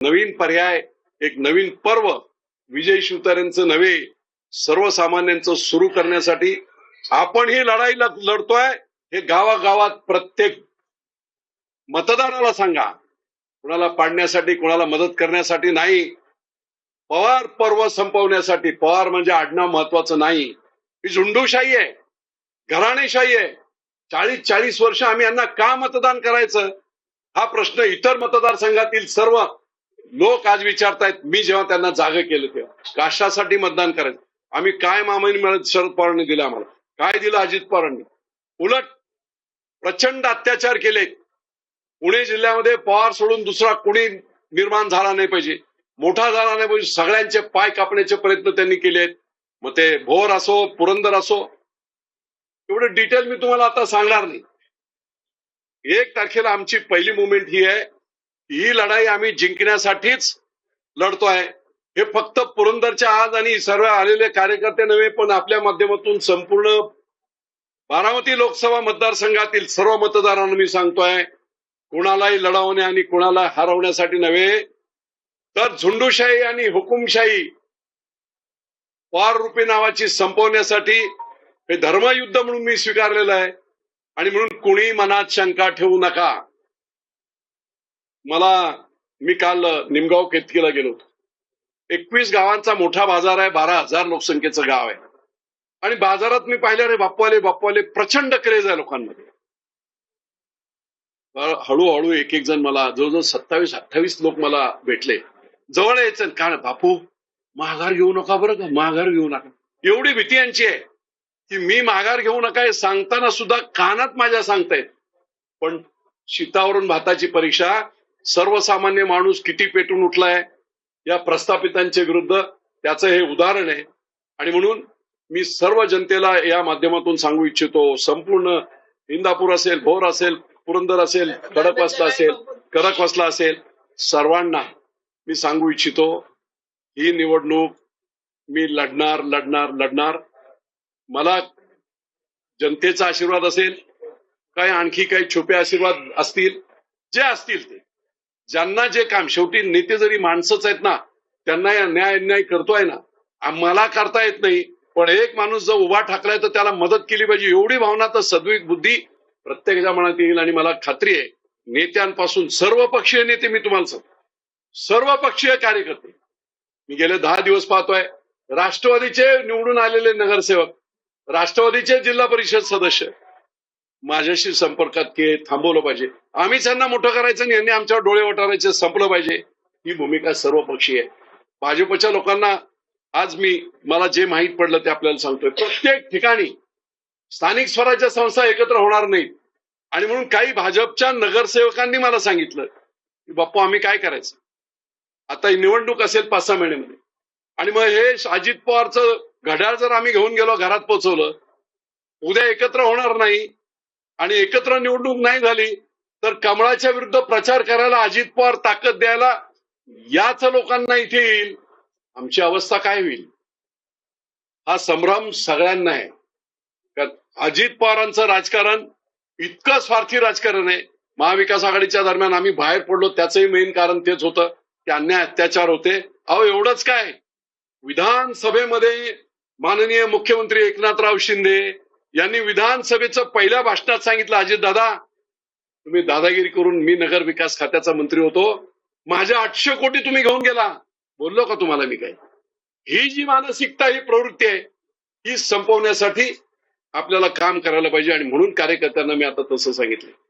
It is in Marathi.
नवीन पर्याय एक नवीन पर्व विजय शिवतारेंचं नव्हे सर्वसामान्यांचं सुरू करण्यासाठी आपण ही लढाई लढतोय. हे गावागावात प्रत्येक मतदाराला सांगा. कुणाला पाडण्यासाठी कुणाला मदत करण्यासाठी नाही. पवार पर्व संपवण्यासाठी पवार म्हणजे आडनाव महत्वाचं नाही. ही झुंडूशाही आहे घराणेशाही आहे. चाळीस चाळीस वर्ष आम्ही यांना का मतदान करायचं? हा प्रश्न इतर मतदारसंघातील सर्व लोक आज विचारतायत मी जेव्हा त्यांना जाग केलं तेव्हा. कशासाठी मतदान करायचं. आम्ही काय मामानी मिळत शरद पवारांनी दिलं आम्हाला? काय दिलं अजित पवारांनी? उलट प्रचंड अत्याचार केले. पुणे जिल्ह्यामध्ये पवार सोडून दुसरा कोणी निर्माण झाला नाही पाहिजे. मोठा झाला नाही पाहिजे. सगळ्यांचे पाय कापण्याचे प्रयत्न त्यांनी केले आहेत. मग ते भोर असो पुरंदर असो एवढं डिटेल मी तुम्हाला आता सांगणार नाही. एक तारखेला आमची पहिली मुवमेंट ही आहे. ही लढाई आम्ही जिंकण्यासाठीच लढतोय. हे फक्त पुरंदरच्या आज आणि सर्व आलेले कार्यकर्ते नव्हे पण आपल्या माध्यमातून संपूर्ण बारामती लोकसभा मतदारसंघातील सर्व मतदारांना मी सांगतोय कुणालाही लढवणे आणि कुणाला हरवण्यासाठी नव्हे तर झुंडूशाही आणि हुकुमशाही वार रुपी नावाची संपवण्यासाठी हे धर्मयुद्ध म्हणून मी स्वीकारलेलं आहे. आणि म्हणून कुणी मनात शंका ठेवू नका. मला मी काल निमगाव केतकीला गेलो होतो. एकवीस गावांचा मोठा बाजार आहे बारा हजार लोकसंख्येचं गाव आहे. आणि बाजारात मी पाहिलं रे बाप्पाले बाप्पाले प्रचंड क्रेज आहे लोकांमध्ये. हळूहळू एक एक जण मला जवळजवळ सत्तावीस अठ्ठावीस लोक मला भेटले. जवळ यायचं का बापू माघार घेऊ नका बरं का माघार घेऊ नका. एवढी भीती यांची आहे की मी माघार घेऊ नका हे सांगताना सुद्धा कानात माझ्या सांगतायत. पण शीतावरून भाताची परीक्षा सर्वसामान्य माणूस किती पेटून उठलाय या प्रस्थापितांच्या विरुद्ध त्याचं हे उदाहरण आहे. आणि म्हणून मी सर्व जनतेला या माध्यमातून सांगू इच्छितो संपूर्ण इंदापूर असेल भोर असेल पुरंदर असेल खडकवासला असेल करकवासला असेल सर्वांना मी सांगू इच्छितो ही निवडणूक मी लढणार लढणार लढणार. मला जनतेचा आशीर्वाद असेल काय आणखी काही छुपे आशीर्वाद असतील जे असतील ते. ज्यांना जे काम शेवटी नेते जरी माणसंच आहेत ना त्यांना या न्याय अन्याय करतोय ना मला करता येत नाही. पण एक माणूस जर उभा ठाकलाय तर त्याला मदत केली पाहिजे एवढी भावना तर सद्विक बुद्धी प्रत्येकाच्या मनात येईल आणि मला खात्री आहे नेत्यांपासून सर्व पक्षीय नेते मी तुम्हाला सांगतो. सर्व पक्षीय कार्यकर्ते. मी गेले दहा दिवस पाहतोय राष्ट्रवादीचे निवडून आलेले नगरसेवक राष्ट्रवादीचे जिल्हा परिषद सदस्य माझ्याशी संपर्कात के थांबवलं पाहिजे. आम्ही त्यांना मोठं करायचं आणि यांनी आमच्यावर डोळे वटारायचे संपलं पाहिजे. ही भूमिका सर्वपक्षीय आहे. भाजपच्या लोकांना आज मी मला जे माहीत पडलं ते आपल्याला सांगतोय. प्रत्येक ठिकाणी स्थानिक स्वराज्य संस्था एकत्र होणार नाहीत. आणि म्हणून काही भाजपच्या नगरसेवकांनी मला सांगितलं की बाप्पा आम्ही काय करायचं? आता ही निवडणूक असेल पाच सहा महिन्यामध्ये. आणि मग हे अजित पवारचं घड्याळ जर आम्ही घेऊन गेलो घरात पोहोचवलं उद्या एकत्र होणार नाही. आणि एकत्र निवडणूक नाही झाली तर कमळाच्या विरुद्ध प्रचार करायला अजित पवार ताकद द्यायला याच लोकांना इथे येईल आमची अवस्था काय होईल? हा संभ्रम सगळ्यांना आहे. अजित पवारांचं राजकारण इतकं स्वार्थी राजकारण आहे. महाविकास आघाडीच्या दरम्यान आम्ही बाहेर पडलो त्याचंही मेन कारण तेच होतं. की अन्याय अत्याचार होते. अहो एवढंच काय? विधानसभेमध्ये माननीय मुख्यमंत्री एकनाथराव शिंदे यांनी विधानसभेचं पहिल्या भाषणात सांगितलं अजित दादा तुम्ही दादागिरी करून मी नगर विकास खात्याचा मंत्री होतो. माझ्या आठशे कोटी तुम्ही घेऊन गेला. बोललो का तुम्हाला मी काय ही जी मानसिकता ही प्रवृत्ती आहे ही संपवण्यासाठी आपल्याला काम करायला पाहिजे आणि म्हणून कार्यकर्त्यांना मी आता तसं सांगितलं.